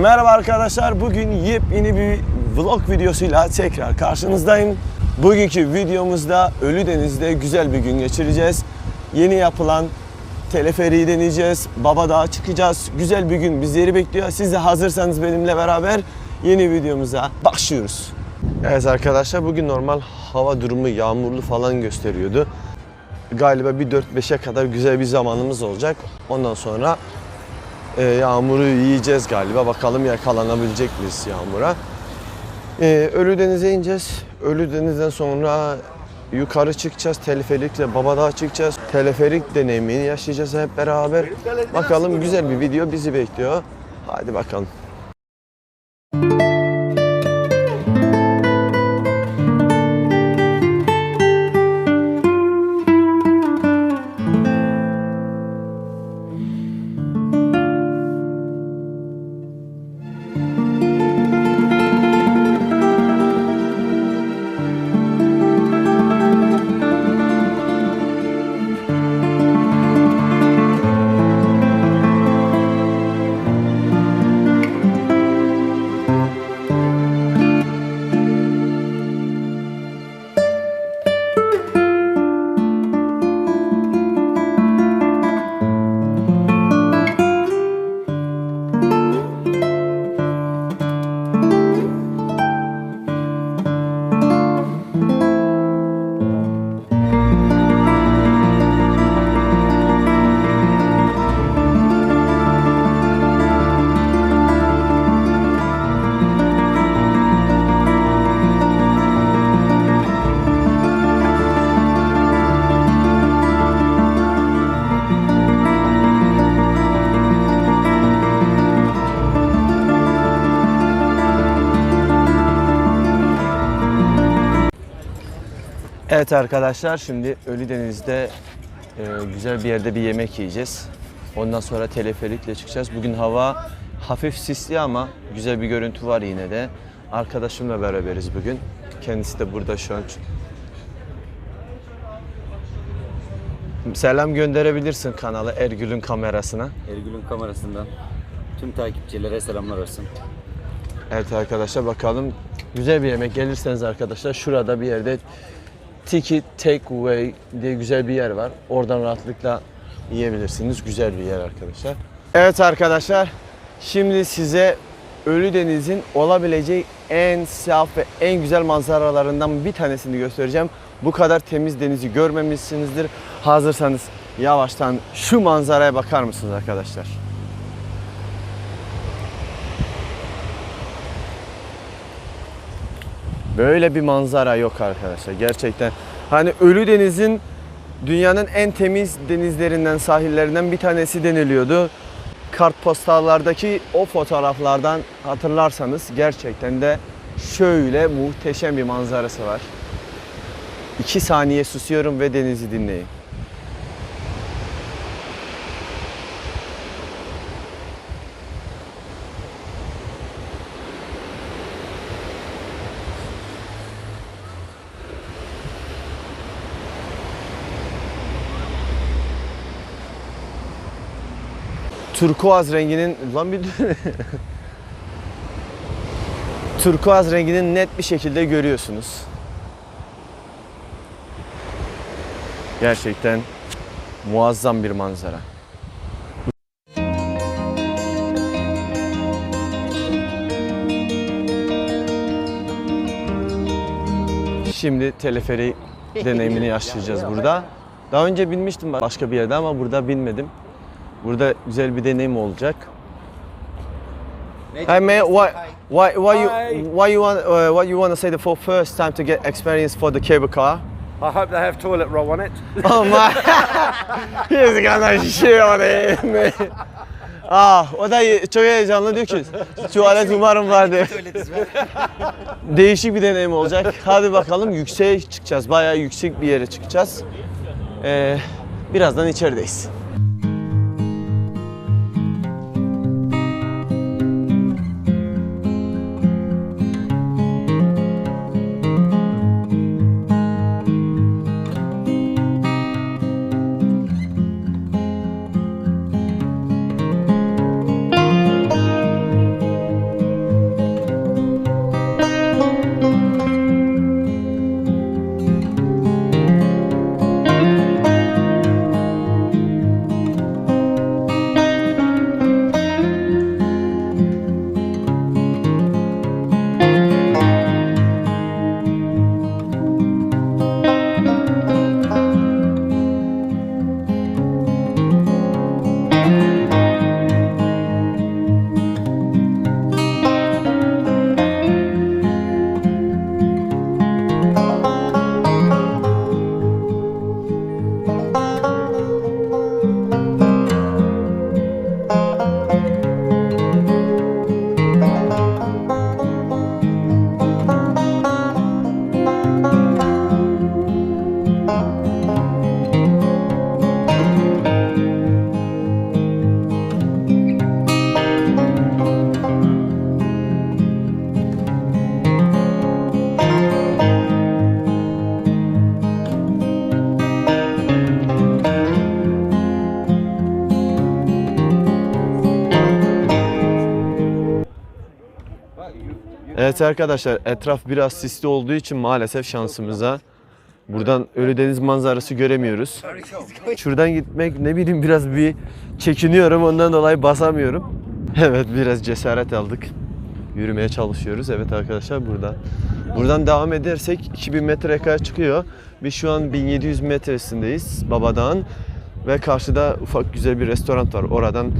Merhaba arkadaşlar. Bugün yepyeni bir vlog videosuyla tekrar karşınızdayım. Bugünkü videomuzda Ölüdeniz'de güzel bir gün geçireceğiz. Yeni yapılan teleferiği deneyeceğiz. Baba Dağı çıkacağız. Güzel bir gün bizleri bekliyor. Siz de hazırsanız benimle beraber yeni videomuza başlıyoruz. Evet arkadaşlar bugün normal hava durumu yağmurlu falan gösteriyordu. Galiba bir 4-5'e kadar güzel bir zamanımız olacak. Ondan sonra e, yağmuru yiyeceğiz galiba. Bakalım yakalanabilecek miyiz yağmura. E, Ölüdeniz'e ineceğiz. Ölüdeniz'den sonra yukarı çıkacağız. Teleferikle Babadağ'a çıkacağız. Teleferik deneyimini yaşayacağız hep beraber. Bakalım güzel bir video bizi bekliyor. Hadi bakalım. Evet arkadaşlar şimdi Ölüdeniz'de e, güzel bir yerde bir yemek yiyeceğiz. Ondan sonra teleferikle çıkacağız. Bugün hava hafif sisli ama güzel bir görüntü var yine de. Arkadaşımla beraberiz bugün. Kendisi de burada şu an. Selam gönderebilirsin kanala Ergül'ün kamerasına. Ergül'ün kamerasından tüm takipçilere selamlar olsun. Evet arkadaşlar bakalım güzel bir yemek gelirseniz arkadaşlar şurada bir yerde Tiki Takeaway diye güzel bir yer var. Oradan rahatlıkla yiyebilirsiniz. Güzel bir yer arkadaşlar. Evet arkadaşlar şimdi size Ölüdeniz'in olabileceği en saf ve en güzel manzaralarından bir tanesini göstereceğim. Bu kadar temiz denizi görmemişsinizdir. Hazırsanız yavaştan şu manzaraya bakar mısınız arkadaşlar? Böyle bir manzara yok arkadaşlar gerçekten. Hani Ölüdeniz'in dünyanın en temiz denizlerinden, sahillerinden bir tanesi deniliyordu. Kartpostallardaki o fotoğraflardan hatırlarsanız gerçekten de şöyle muhteşem bir manzarası var. İki saniye susuyorum ve denizi dinleyin. Turkuaz renginin lan bir turkuaz renginin net bir şekilde görüyorsunuz. Gerçekten muazzam bir manzara. Şimdi teleferi deneyimini yaşayacağız burada. Daha önce binmiştim başka bir yerde ama burada binmedim. Burada güzel bir deneyim olacak. Hey man, why, why, why you, why you want, uh, what you want to say the for first time to get experience for the cable car? I hope they have toilet roll on it. Oh my, he's gonna shit on it. Ah, o da çok heyecanlı diyor ki tuvalet umarım vardır. Değişik bir deneyim olacak. Hadi bakalım yükseğe çıkacağız. Bayağı yüksek bir yere çıkacağız. Ee, birazdan içerideyiz. Evet arkadaşlar etraf biraz sisli olduğu için maalesef şansımıza buradan Ölüdeniz manzarası göremiyoruz. Şuradan gitmek ne bileyim biraz bir çekiniyorum ondan dolayı basamıyorum. Evet biraz cesaret aldık. Yürümeye çalışıyoruz. Evet arkadaşlar buradan. Buradan devam edersek 2000 metreye kadar çıkıyor. Biz şu an 1700 metresindeyiz Babadağ'ın. Ve karşıda ufak güzel bir restoran var. Oradan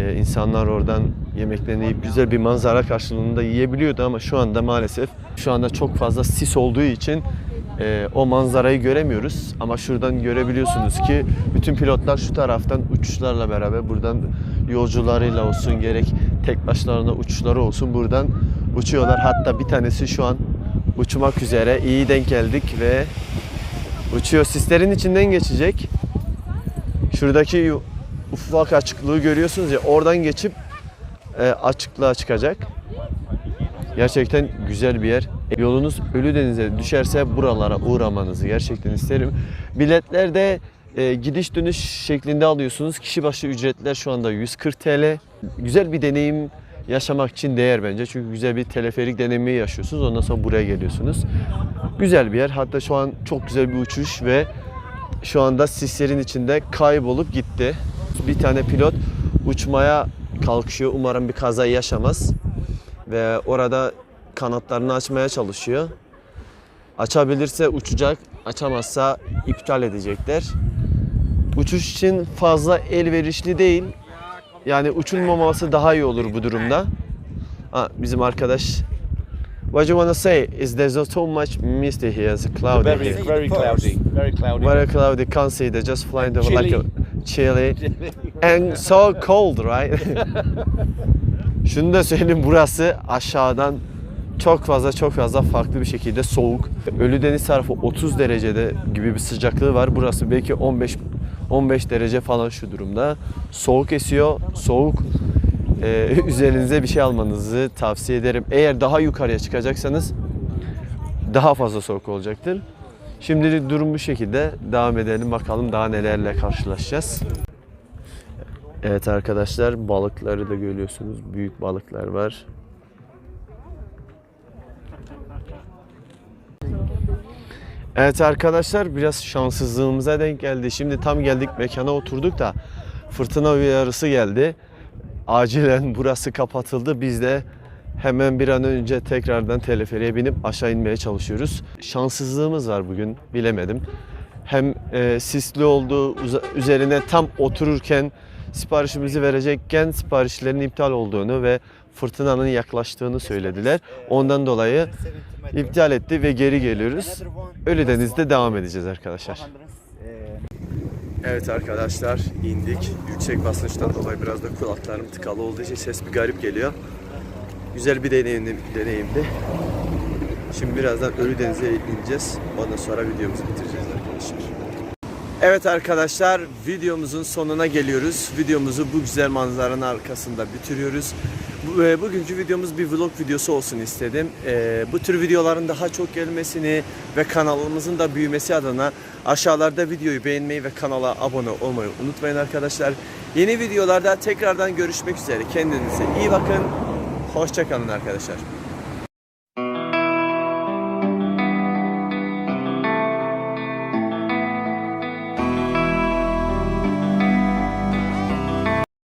e, insanlar oradan yemeklerini yiyip güzel bir manzara karşılığında yiyebiliyordu ama şu anda maalesef şu anda çok fazla sis olduğu için e, o manzarayı göremiyoruz. Ama şuradan görebiliyorsunuz ki bütün pilotlar şu taraftan uçuşlarla beraber buradan yolcularıyla olsun gerek tek başlarına uçuşları olsun buradan uçuyorlar. Hatta bir tanesi şu an uçmak üzere. İyi denk geldik ve uçuyor. Sislerin içinden geçecek. Şuradaki ufak açıklığı görüyorsunuz ya oradan geçip e, açıklığa çıkacak. Gerçekten güzel bir yer. Yolunuz Ölüdeniz'e düşerse buralara uğramanızı gerçekten isterim. Biletler de e, gidiş dönüş şeklinde alıyorsunuz. Kişi başı ücretler şu anda 140 TL. Güzel bir deneyim yaşamak için değer bence. Çünkü güzel bir teleferik deneyimi yaşıyorsunuz. Ondan sonra buraya geliyorsunuz. Güzel bir yer. Hatta şu an çok güzel bir uçuş ve şu anda sislerin içinde kaybolup gitti. Bir tane pilot uçmaya kalkışıyor. Umarım bir kaza yaşamaz. Ve orada kanatlarını açmaya çalışıyor. Açabilirse uçacak, açamazsa iptal edecekler. Uçuş için fazla elverişli değil. Yani uçulmaması daha iyi olur bu durumda. Ha, bizim arkadaş What you wanna say is there's so much misty here, it's cloudy Very, here. very cloudy. Very cloudy. Very cloudy, can't see. They're just flying over like a chilly and so cold, right? Şunu da söyleyeyim burası aşağıdan çok fazla çok fazla farklı bir şekilde soğuk. Ölüdeniz tarafı 30 derecede gibi bir sıcaklığı var. Burası belki 15 15 derece falan şu durumda. Soğuk esiyor. Soğuk. Ee, üzerinize bir şey almanızı tavsiye ederim. Eğer daha yukarıya çıkacaksanız daha fazla soğuk olacaktır. Şimdilik durum bu şekilde. Devam edelim bakalım daha nelerle karşılaşacağız. Evet arkadaşlar balıkları da görüyorsunuz. Büyük balıklar var. Evet arkadaşlar biraz şanssızlığımıza denk geldi. Şimdi tam geldik mekana oturduk da fırtına uyarısı geldi. Acilen burası kapatıldı. Biz de hemen bir an önce tekrardan teleferiye binip aşağı inmeye çalışıyoruz. Şanssızlığımız var bugün bilemedim. Hem e, sisli oldu üzerine tam otururken siparişimizi verecekken siparişlerin iptal olduğunu ve fırtınanın yaklaştığını söylediler. Ondan dolayı iptal etti ve geri geliyoruz. Ölüdeniz'de devam edeceğiz arkadaşlar. Evet arkadaşlar indik. Yüksek basınçtan dolayı biraz da kulaklarım tıkalı olduğu için ses bir garip geliyor. Güzel bir deneyim, deneyimdi. Şimdi birazdan Ölüdeniz'e ineceğiz. Ondan sonra videomuzu bitireceğiz arkadaşlar. Evet arkadaşlar videomuzun sonuna geliyoruz. Videomuzu bu güzel manzaranın arkasında bitiriyoruz. E, Bugünkü videomuz bir vlog videosu olsun istedim. E, bu tür videoların daha çok gelmesini ve kanalımızın da büyümesi adına aşağılarda videoyu beğenmeyi ve kanala abone olmayı unutmayın arkadaşlar. Yeni videolarda tekrardan görüşmek üzere. Kendinize iyi bakın. Hoşçakalın arkadaşlar.